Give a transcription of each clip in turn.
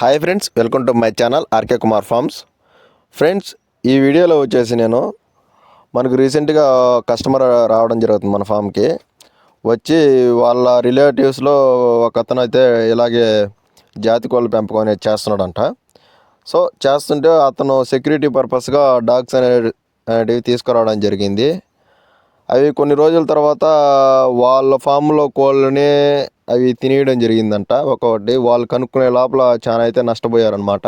Hi friends welcome to my channel RK Kumar farms. Friends ఈ వీడియోలో వచ్చేసి నేను మనకు రీసెంట్గా కస్టమర్ రావడం జరుగుతుంది మన ఫామ్కి. వచ్చి వాళ్ళ రిలేటివ్స్లో ఒక అతను అయితే ఇలాగే జాతి కోళ్ళ పెంపకం అనేది చేస్తున్నాడంట. సో చేస్తుంటే అతను సెక్యూరిటీ పర్పస్గా డాగ్స్ అనేటివి తీసుకురావడం జరిగింది. అవి కొన్ని రోజుల తర్వాత వాళ్ళ ఫామ్లో కోళ్ళని అవి తినేయడం జరిగిందంట. ఒక్కొక్కటి వాళ్ళు కనుక్కునే లోపల చాలా అయితే నష్టపోయారనమాట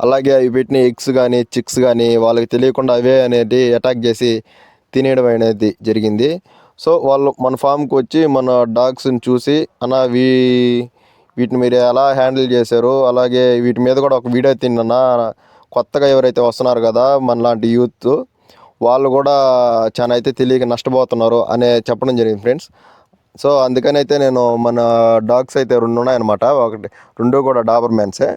అలాగే అవి పెట్టిన ఎగ్స్ కానీ చిక్స్ కానీ వాళ్ళకి తెలియకుండా అవే అనేది అటాక్ చేసి తినేయడం అనేది జరిగింది. సో వాళ్ళు మన ఫామ్కి వచ్చి మన డాగ్స్ని చూసి అన్న వీ వీటిని మీరు ఎలా హ్యాండిల్ చేశారు? అలాగే వీటి మీద కూడా ఒక వీడియో తిన్నా కొత్తగా ఎవరైతే వస్తున్నారు కదా మనలాంటి యూత్ వాళ్ళు కూడా చాలా అయితే తెలియక నష్టపోతున్నారు అనే చెప్పడం జరిగింది ఫ్రెండ్స్. సో అందుకని అయితే నేను మన డాగ్స్ అయితే రెండు ఉన్నాయన్నమాట. ఒకటి రెండు కూడా డాబర్ మ్యాన్సే.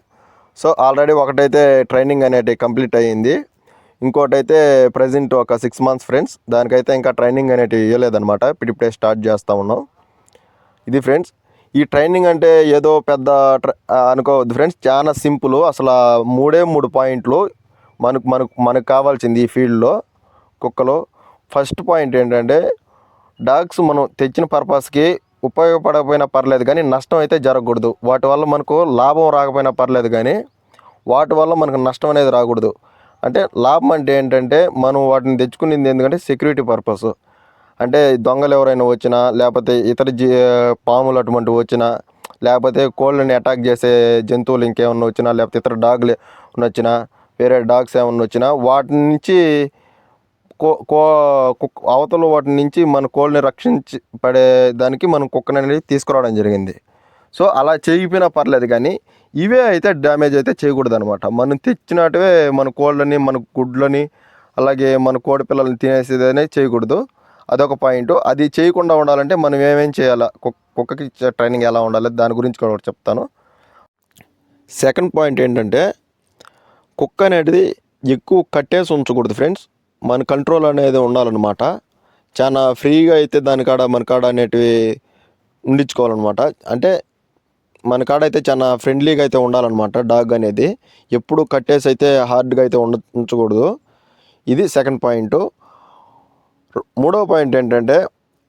సో ఆల్రెడీ ఒకటైతే ట్రైనింగ్ అనేది కంప్లీట్ అయ్యింది. ఇంకోటి అయితే ప్రజెంట్ ఒక సిక్స్ మంత్స్ ఫ్రెండ్స్. దానికైతే ఇంకా ట్రైనింగ్ అనేది ఇవ్వలేదన్నమాట ఇప్పుడే స్టార్ట్ చేస్తా ఉన్నాం. ఇది ఫ్రెండ్స్ ఈ ట్రైనింగ్ అంటే ఏదో పెద్ద అనుకోవద్దు ఫ్రెండ్స్. చాలా సింపుల్. అసలు మూడే మూడు పాయింట్లు మనకు మనకు మనకు కావాల్సింది ఈ ఫీల్డ్లో కుక్కలో. ఫస్ట్ పాయింట్ ఏంటంటే డాగ్స్ మనం తెచ్చిన పర్పస్కి ఉపయోగపడకపోయినా పర్లేదు కానీ నష్టం అయితే జరగకూడదు. వాటి వల్ల మనకు లాభం రాకపోయినా పర్లేదు కానీ వాటి వల్ల మనకు నష్టం అనేది రాకూడదు. అంటే లాభం అంటే ఏంటంటే మనం వాటిని తెచ్చుకునేది ఎందుకంటే సెక్యూరిటీ పర్పస్. అంటే దొంగలు ఎవరైనా వచ్చినా లేకపోతే ఇతర జీ పాములు అటువంటి వచ్చినా లేకపోతే కోళ్ళని అటాక్ చేసే జంతువులు ఇంకేమన్నా వచ్చినా లేకపోతే ఇతర డాగ్లు వచ్చినా వేరే డాగ్స్ ఏమన్నా వచ్చినా వాటి నుంచి కో కో కుక్ అవతల వాటి నుంచి మన కోళ్ళని రక్షించి పడే దానికి మనం కుక్కని అనేది తీసుకురావడం జరిగింది. సో అలా చేయకపోయినా పర్లేదు కానీ ఇవే అయితే డ్యామేజ్ అయితే చేయకూడదు అనమాట మనం తెచ్చినట్టువే మన కోళ్ళని మన గుడ్లని అలాగే మన కోడి పిల్లల్ని తినేసేది అనేది చేయకూడదు. అదొక పాయింట్. అది చేయకుండా ఉండాలంటే మనం ఏమేం చేయాలా? కుక్కకి ఇచ్చే ట్రైనింగ్ ఎలా ఉండాలి? దాని గురించి కూడా చెప్తాను. సెకండ్ పాయింట్ ఏంటంటే కుక్క అనేది ఎక్కువ కట్టేసి ఉంచకూడదు ఫ్రెండ్స్. మన కంట్రోల్ అనేది ఉండాలన్నమాట. చాలా ఫ్రీగా అయితే దాని కాడ మన కాడ అనేటివి ఉండించుకోవాలన్నమాట అంటే మన కాడ అయితే చాలా ఫ్రెండ్లీగా అయితే ఉండాలన్నమాట డాగ్ అనేది. ఎప్పుడు కట్టేసి అయితే హార్డ్గా అయితే ఉండ ఉంచకూడదు. ఇది సెకండ్ పాయింట్ మూడవ పాయింట్ ఏంటంటే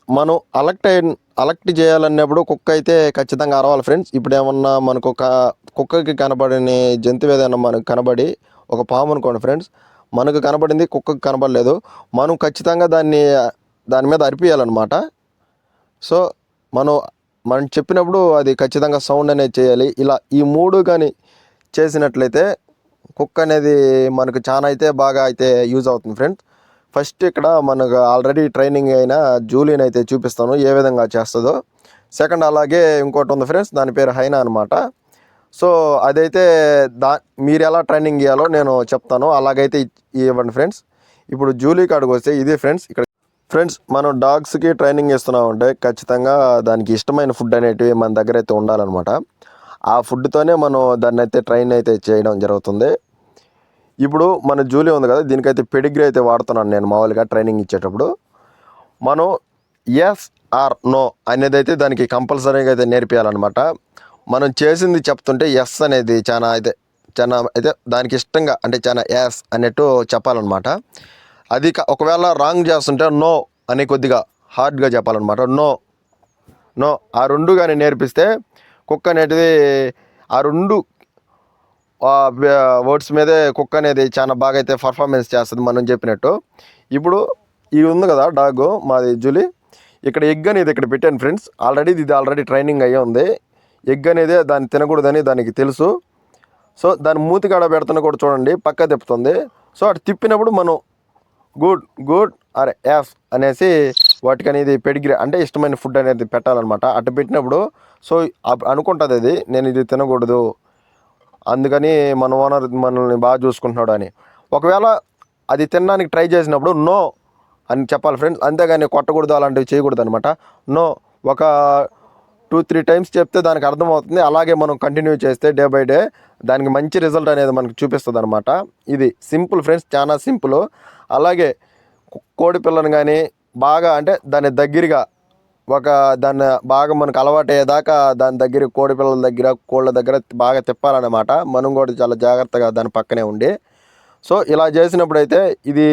మనం అలర్ట్ అయి అలర్ట్ చేయాలన్నప్పుడు కుక్క అయితే ఖచ్చితంగా అరవాలి ఫ్రెండ్స్ ఇప్పుడు ఏమన్నా మనకు ఒక కుక్కకి కనబడని జంతువు ఏదైనా మనకు కనబడి ఒక పాము అనుకోండి ఫ్రెండ్స్ మనకు కనబడింది కుక్కకు కనబడలేదు. మనం ఖచ్చితంగా దాన్ని దాని మీద అరిపియాలన్నమాట. సో మనం మనం చెప్పినప్పుడు అది ఖచ్చితంగా సౌండ్ అనేది చేయాలి. ఇలా ఈ మూడు కానీ చేసినట్లయితే కుక్క అనేది మనకు చాలా అయితే బాగా అయితే యూజ్ అవుతుంది ఫ్రెండ్స్ ఫస్ట్ ఇక్కడ మనకు ఆల్రెడీ ట్రైనింగ్ అయిన జూలియన్ అయితే చూపిస్తాను ఏ విధంగా చేస్తుందో. సెకండ్ అలాగే ఇంకోటి ఉంది ఫ్రెండ్స్ దాని పేరు హైనా అనమాట సో అదైతే దా మీరు ఎలా ట్రైనింగ్ ఇవ్వాలో నేను చెప్తాను. అలాగైతే ఇవ్వండి ఫ్రెండ్స్. ఇప్పుడు జూలీ కాడికి వస్తే ఇదే ఫ్రెండ్స్ ఇక్కడ ఫ్రెండ్స్ మనం డాగ్స్కి ట్రైనింగ్ ఇస్తున్నామంటే ఖచ్చితంగా దానికి ఇష్టమైన ఫుడ్ అనేటివి మన దగ్గర అయితే ఉండాలన్నమాట. ఆ ఫుడ్తోనే మనం దాన్ని అయితే ట్రైన్ అయితే చేయడం జరుగుతుంది. ఇప్పుడు మన జూలీ ఉంది కదా దీనికైతే పెడిగ్రీ అయితే వాడుతున్నాను నేను మామూలుగా ట్రైనింగ్ ఇచ్చేటప్పుడు. మనం ఎస్ ఆర్ నో అనేది అయితే దానికి కంపల్సరీగా అయితే నేర్పించాలన్నమాట మనం చేసింది చెప్తుంటే ఎస్ అనేది చాలా అయితే చాలా అయితే దానికి ఇష్టంగా అంటే చాలా ఎస్ అన్నట్టు చెప్పాలన్నమాట. అది క- ఒకవేళ రాంగ్ చేస్తుంటే నో అని కొద్దిగా హార్డ్గా చెప్పాలన్నమాట. నో నో ఆ రెండు కానీ నేర్పిస్తే కుక్క అనేది ఆ రెండు వర్డ్స్ మీదే కుక్క అనేది చాలా బాగా అయితే పర్ఫార్మెన్స్ చేస్తుంది మనం చెప్పినట్టు. ఇప్పుడు ఇది ఉంది కదా డాగ్ మాది జూలీ. ఇక్కడ ఎగ్ అనేది ఇక్కడ పెట్టాను ఫ్రెండ్స్ ఆల్రెడీ ఇది ఆల్రెడీ ట్రైనింగ్ అయ్యి ఉంది. ఎగ్ అనేది దాన్ని తినకూడదని దానికి తెలుసు. సో దాని మూతికాడ పెడుతున్న కూడా చూడండి పక్క తిప్పుతుంది. సో అటు తిప్పినప్పుడు మనం గుడ్ గుడ్ అరే యాఫ్ అనేసి వాటికి అనేది పెడిగ్రీ అంటే ఇష్టమైన ఫుడ్ అనేది పెట్టాలన్నమాట. అటు పెట్టినప్పుడు సో అనుకుంటుంది అది నేను ఇది తినకూడదు అందుకని మన ఓనర్ మనల్ని బాగా చూసుకుంటున్నాడు అని. ఒకవేళ అది తినడానికి ట్రై చేసినప్పుడు నో అని చెప్పాలి ఫ్రెండ్స్ అంతేగాని కొట్టకూడదు అలాంటివి చేయకూడదు అనమాట నో ఒక టూ త్రీ టైమ్స్ చెప్తే దానికి అర్థమవుతుంది. అలాగే మనం కంటిన్యూ చేస్తే డే బై డే దానికి మంచి రిజల్ట్ అనేది మనకు చూపిస్తుంది అనమాట ఇది సింపుల్ ఫ్రెండ్స్ చాలా సింపుల్. అలాగే కోడి పిల్లను కానీ బాగా అంటే దాని దగ్గరగా ఒక దాన్ని బాగా మనకు అలవాటు అయ్యేదాకా దాని దగ్గర కోడి పిల్లల దగ్గర కోళ్ళ దగ్గర బాగా తిప్పాలన్నమాట. మనం కూడా చాలా జాగ్రత్తగా దాని పక్కనే ఉండి. సో ఇలా చేసినప్పుడైతే ఇది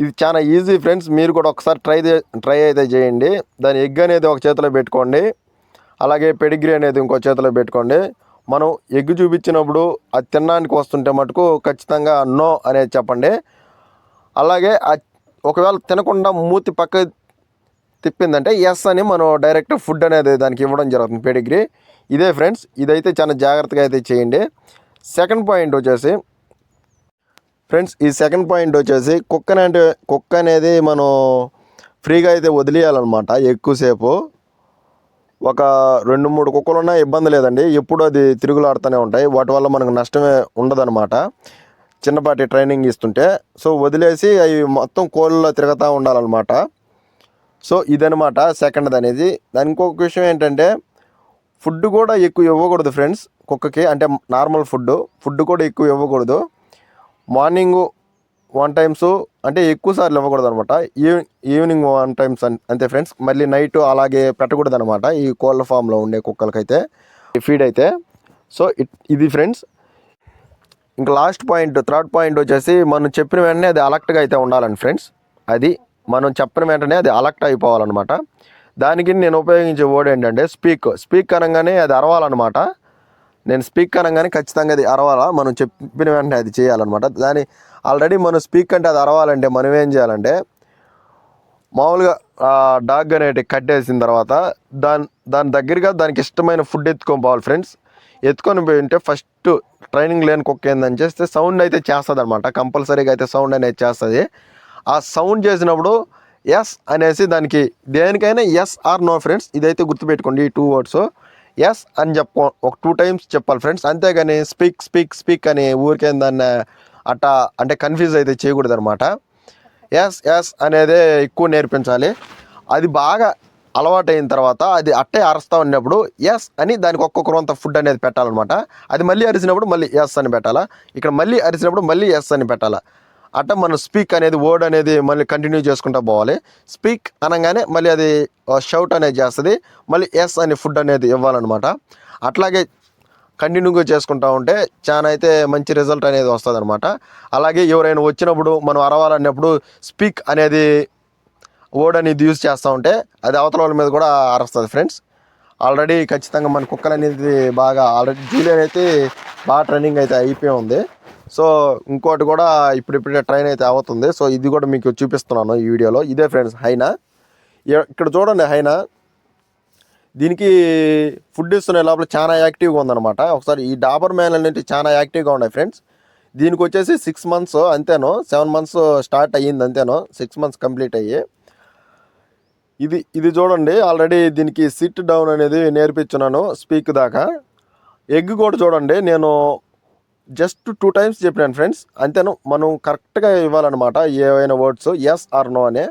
ఇది చాలా ఈజీ ఫ్రెండ్స్ మీరు కూడా ఒకసారి ట్రై ట్రై అయితే చేయండి. దాని ఎగ్ అనేది ఒక చేతిలో పెట్టుకోండి. అలాగే పెడిగ్రీ అనేది ఇంకో చేతిలో పెట్టుకోండి. మనం ఎగ్ చూపించినప్పుడు అది తినడానికి వస్తుంటే మటుకు ఖచ్చితంగా నో అనేది చెప్పండి. అలాగే ఒకవేళ తినకుండా మూతి పక్క తిప్పిందంటే ఎస్ అని మనం డైరెక్ట్ ఫుడ్ అనేది దానికి ఇవ్వడం జరుగుతుంది పెడిగ్రీ ఇదే ఫ్రెండ్స్ ఇదైతే చాలా జాగ్రత్తగా అయితే చేయండి. సెకండ్ పాయింట్ వచ్చేసి ఫ్రెండ్స్ ఈ సెకండ్ పాయింట్ వచ్చేసి కుక్క అంటే కుక్క అనేది మనం ఫ్రీగా అయితే వదిలేయాలన్నమాట ఎక్కువసేపు. ఒక రెండు మూడు కుక్కలు ఉన్నా ఇబ్బంది లేదండి. ఎప్పుడు అది తిరుగులాడుతూనే ఉంటాయి. వాటి వల్ల మనకు నష్టమే ఉండదన్నమాట. చిన్నపాటి ట్రైనింగ్ ఇస్తుంటే. సో వదిలేసి అవి మొత్తం కోళ్ళలో తిరుగుతూ ఉండాలన్నమాట. సో ఇదనమాట సెకండ్ అనేది. దాని ఇంకొక విషయం ఏంటంటే ఫుడ్ కూడా ఎక్కువ ఇవ్వకూడదు ఫ్రెండ్స్ కుక్కకి. అంటే నార్మల్ ఫుడ్ ఫుడ్ కూడా ఎక్కువ ఇవ్వకూడదు. మార్నింగ్ వన్ టైమ్స్ అంటే ఎక్కువ సార్లు ఇవ్వకూడదు అనమాట ఈవినింగ్ వన్ టైమ్స్ అంతే ఫ్రెండ్స్. మళ్ళీ నైట్ అలాగే పెట్టకూడదు అనమాట ఈ కోళ్ళ ఫామ్లో ఉండే కుక్కలకైతే ఫీడ్ అయితే. సో ఇట్ ఇది ఫ్రెండ్స్. ఇంకా లాస్ట్ పాయింట్ థర్డ్ పాయింట్ వచ్చేసి మనం చెప్పిన వెంటనే అది అలర్ట్గా అయితే ఉండాలండి ఫ్రెండ్స్. అది మనం చెప్పిన వెంటనే అది అలర్ట్ అయిపోవాలన్నమాట. దానికి నేను ఉపయోగించే వర్డ్ ఏంటంటే స్పీక్. స్పీక్ అనగానే అది అరవాలన్నమాట. నేను స్పీక్ అనగానే ఖచ్చితంగా అది అరవాలా? మనం చెప్పిన వెంటనే అది చేయాలన్నమాట. దాని ఆల్రెడీ మనం స్పీక్ అంటే అది అరవాలంటే మనం ఏం చేయాలంటే మామూలుగా డాగ్ అనేటి కట్టేసిన తర్వాత దాని దాని దగ్గరగా దానికి ఇష్టమైన ఫుడ్ ఎత్తుకొని పోవాలి ఫ్రెండ్స్ ఎత్తుకొని పోయి ఉంటే ఫస్ట్ ట్రైనింగ్ లేని కుక్క ఏందని చేస్తే సౌండ్ అయితే చేస్తుంది అనమాట కంపల్సరీగా అయితే సౌండ్ అనేది చేస్తుంది. ఆ సౌండ్ చేసినప్పుడు ఎస్ అనేసి దానికి దేనికైనా ఎస్ ఆర్ నో ఫ్రెండ్స్ ఇదైతే గుర్తుపెట్టుకోండి ఈ టూ వర్డ్స్ ఎస్ అని చెప్పు ఒక టూ టైమ్స్ చెప్పాలి ఫ్రెండ్స్ అంతేగాని స్పీక్ స్పీక్ స్పీక్ అని ఊరికే దాన్ని అట్టా అంటే కన్ఫ్యూజ్ అయితే చేయకూడదు అనమాట ఎస్ ఎస్ అనేదే ఎక్కువ నేర్పించాలి. అది బాగా అలవాటైన తర్వాత అది అట్టే అరుస్తూ ఉన్నప్పుడు ఎస్ అని దానికి ఒక్కొక్క రొంత ఫుడ్ అనేది పెట్టాలన్నమాట. అది మళ్ళీ అరిసినప్పుడు మళ్ళీ ఎస్ అని పెట్టాలా? ఇక్కడ మళ్ళీ అరిసినప్పుడు మళ్ళీ ఎస్ అని పెట్టాలా? అట్ట మనం స్పీక్ అనేది వర్డ్ అనేది మళ్ళీ కంటిన్యూ చేసుకుంటూ పోవాలి. స్పీక్ అనగానే మళ్ళీ అది షౌట్ అనేది చేస్తుంది. మళ్ళీ ఎస్ అని ఫుడ్ అనేది ఇవ్వాలన్నమాట. అట్లాగే కంటిన్యూగా చేసుకుంటా ఉంటే చాలా అయితే మంచి రిజల్ట్ అనేది వస్తుంది అనమాట అలాగే ఎవరైనా వచ్చినప్పుడు మనం అరవాలన్నప్పుడు స్పీక్ అనేది వర్డ్ అనేది యూజ్ చేస్తూ ఉంటే అది అవతల వాళ్ళ మీద కూడా అరుస్తుంది ఫ్రెండ్స్ ఆల్రెడీ ఖచ్చితంగా మన కుక్కలు అనేది బాగా ఆల్రెడీ జూలియన్ అయితే బాగా ట్రైనింగ్ అయితే అయిపోయి ఉంది. సో ఇంకోటి కూడా ఇప్పుడిప్పుడే ట్రైన్ అయితే అవుతుంది. సో ఇది కూడా మీకు చూపిస్తున్నాను ఈ వీడియోలో. ఇదే ఫ్రెండ్స్ హైనా. ఇక్కడ చూడండి హైనా. దీనికి ఫుడ్ ఇస్తున్న లోపల చాలా యాక్టివ్గా ఉందన్నమాట. ఒకసారి ఈ డాబర్ మ్యాన్ అనేది చాలా యాక్టివ్గా ఉన్నాయి ఫ్రెండ్స్ దీనికి వచ్చేసి సిక్స్ మంత్స్ అంతేనో సెవెన్ మంత్స్ స్టార్ట్ అయ్యింది అంతేనో సిక్స్ మంత్స్ కంప్లీట్ అయ్యి. ఇది ఇది చూడండి. ఆల్రెడీ దీనికి సిట్ డౌన్ అనేది నేర్పించున్నాను స్పీక్ దాకా. ఎగ్ కూడా చూడండి. నేను జస్ట్ టూ టైమ్స్ చెప్పినాను ఫ్రెండ్స్ అంతేను మనం కరెక్ట్గా ఇవ్వాలన్నమాట ఏవైనా వర్డ్స్ ఎస్ ఆర్ నో అనే.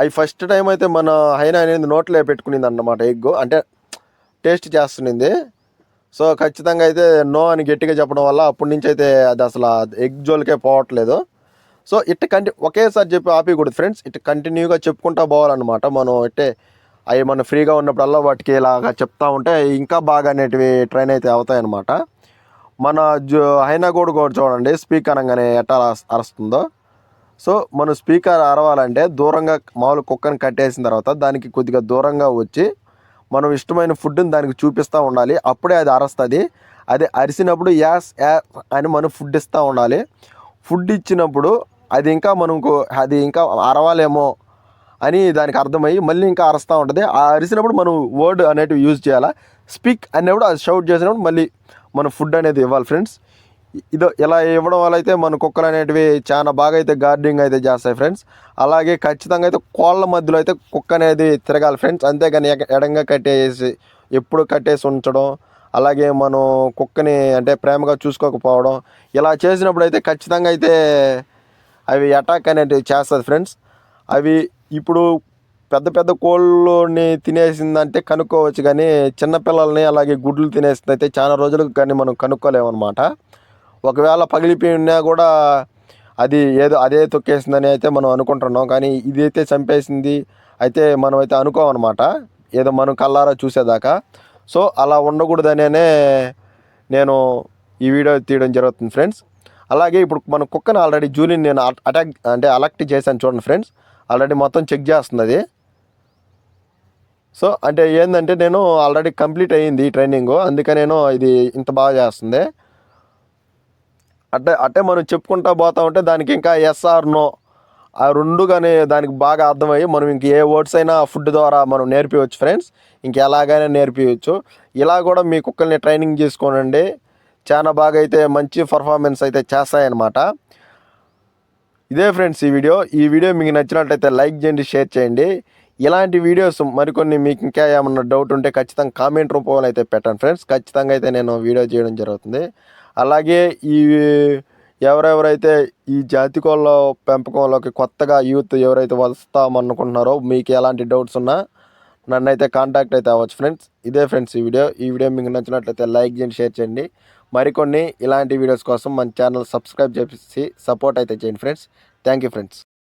అవి ఫస్ట్ టైం అయితే మన హైనా అనేది నోట్లో పెట్టుకునింది అన్నమాట ఎగ్ అంటే టేస్ట్ చేస్తుంది సో ఖచ్చితంగా అయితే నో అని గట్టిగా చెప్పడం వల్ల అప్పటి నుంచి అయితే అది అసలు ఎగ్ జోలికే పోవట్లేదు. సో ఇట్ కంటి ఒకేసారి చెప్పి ఆపేయకూడదు ఫ్రెండ్స్ ఇట్ కంటిన్యూగా చెప్పుకుంటా పోవాలన్నమాట. మనం ఇట్టే అవి మనం ఫ్రీగా ఉన్నప్పుడల్లా వాటికి ఇలాగా చెప్తా ఉంటే ఇంకా బాగా అనేటివి ట్రైన్ అయితే అవుతాయన్నమాట. మన జో హైనా కూడా కూడా చూడండి స్పీక్ అనగానే ఎట్లా అరుస్తుందో. సో మనం స్పీకర్ అరవాలంటే దూరంగా మామూలు కుక్కని కట్టేసిన తర్వాత దానికి కొద్దిగా దూరంగా వచ్చి మనం ఇష్టమైన ఫుడ్ని దానికి చూపిస్తూ ఉండాలి. అప్పుడే అది అరుస్తుంది. అది అరిసినప్పుడు యాస్ యాస్ అని మనం ఫుడ్ ఇస్తూ ఉండాలి. ఫుడ్ ఇచ్చినప్పుడు అది ఇంకా మనకు అది ఇంకా అరవాలేమో అని దానికి అర్థమయ్యి మళ్ళీ ఇంకా అరుస్తూ ఉంటుంది. ఆ అరిసినప్పుడు మనం వర్డ్ అనేటివి యూజ్ చేయాలా? స్పీక్ అనేప్పుడు అది షౌట్ చేసినప్పుడు మళ్ళీ మనం ఫుడ్ అనేది ఇవ్వాలి ఫ్రెండ్స్ ఇదో ఇలా ఇవ్వడం వల్ల అయితే మన కుక్కలు అనేటివి చాలా బాగా అయితే గార్డెనింగ్ అయితే చేస్తాయి ఫ్రెండ్స్ అలాగే ఖచ్చితంగా అయితే కోళ్ళ మధ్యలో అయితే కుక్క అనేది తిరగాలి ఫ్రెండ్స్ అంతేగాని ఎగ- ఎడంగా కట్టేసి ఎప్పుడు కట్టేసి ఉంచడం అలాగే మనం కుక్కని అంటే ప్రేమగా చూసుకోకపోవడం ఇలా చేసినప్పుడు అయితే ఖచ్చితంగా అయితే అవి అటాక్ అనేటివి చేస్తుంది ఫ్రెండ్స్ అవి ఇప్పుడు పెద్ద పెద్ద కోళ్ళని తినేసిందంటే కనుక్కోవచ్చు కానీ చిన్నపిల్లల్ని అలాగే గుడ్లు తినేసింది అయితే చాలా రోజులకు కానీ మనం కనుక్కోలేమన్నమాట. ఒకవేళ పగిలిపోయినా కూడా అది ఏదో అదే తొక్కేసిందని అయితే మనం అనుకుంటున్నాం. కానీ ఇదైతే చంపేసింది అయితే మనం అయితే అనుకోమన్నమాట. ఏదో మనం కల్లారా చూసేదాకా. సో అలా ఉండకూడదనే నేను ఈ వీడియో తీయడం జరుగుతుంది ఫ్రెండ్స్. అలాగే ఇప్పుడు మన కుక్కను ఆల్రెడీ జూలిని నేను అటాక్ అంటే అలెక్ట్ చేశాను చూడండి ఫ్రెండ్స్. ఆల్రెడీ మొత్తం చెక్ చేస్తుంది అది. సో అంటే ఏంటంటే నేను ఆల్రెడీ కంప్లీట్ అయ్యింది ఈ ట్రైనింగ్. అందుకే నేను ఇది ఇంత బాగా చేస్తుంది. అంటే అంటే మనం చెప్పుకుంటా పోతా ఉంటే దానికి ఇంకా ఎస్ఆర్ నో. ఆ రెండు కానీ దానికి బాగా అర్థమయ్యి మనం ఇంక ఏ వర్డ్స్ అయినా ఫుడ్ ద్వారా మనం నేర్పించవచ్చు ఫ్రెండ్స్. ఇంక ఎలాగైనా నేర్పించవచ్చు ఇలా కూడా మీ కుక్కల్ని ట్రైనింగ్ చేసుకోనండి చాలా బాగా అయితే మంచి పర్ఫార్మెన్స్ అయితే చేస్తాయన్నమాట. ఇదే ఫ్రెండ్స్ ఈ వీడియో. ఈ వీడియో మీకు నచ్చినట్లయితే లైక్ చేయండి షేర్ చేయండి. ఇలాంటి వీడియోస్ మరికొన్ని మీకు ఇంకా ఏమన్నా డౌట్ ఉంటే ఖచ్చితంగా కామెంట్ రూపంలో అయితే పెట్టండి ఫ్రెండ్స్ ఖచ్చితంగా అయితే నేను వీడియో చేయడం జరుగుతుంది. అలాగే ఈ ఎవరెవరైతే ఈ జాతి కోళ్ళ పెంపకంలోకి కొత్తగా యూత్ ఎవరైతే వస్తామనుకుంటున్నారో మీకు ఎలాంటి డౌట్స్ ఉన్నా నన్ను అయితే కాంటాక్ట్ అయితే అవ్వచ్చు ఫ్రెండ్స్ ఇదే ఫ్రెండ్స్ ఈ వీడియో. ఈ వీడియో మీకు నచ్చినట్లయితే లైక్ చేయండి షేర్ చేయండి. మరికొన్ని ఇలాంటి వీడియోస్ కోసం మన ఛానల్ సబ్స్క్రైబ్ చేసి సపోర్ట్ అయితే చేయండి ఫ్రెండ్స్ థ్యాంక్ యూ ఫ్రెండ్స్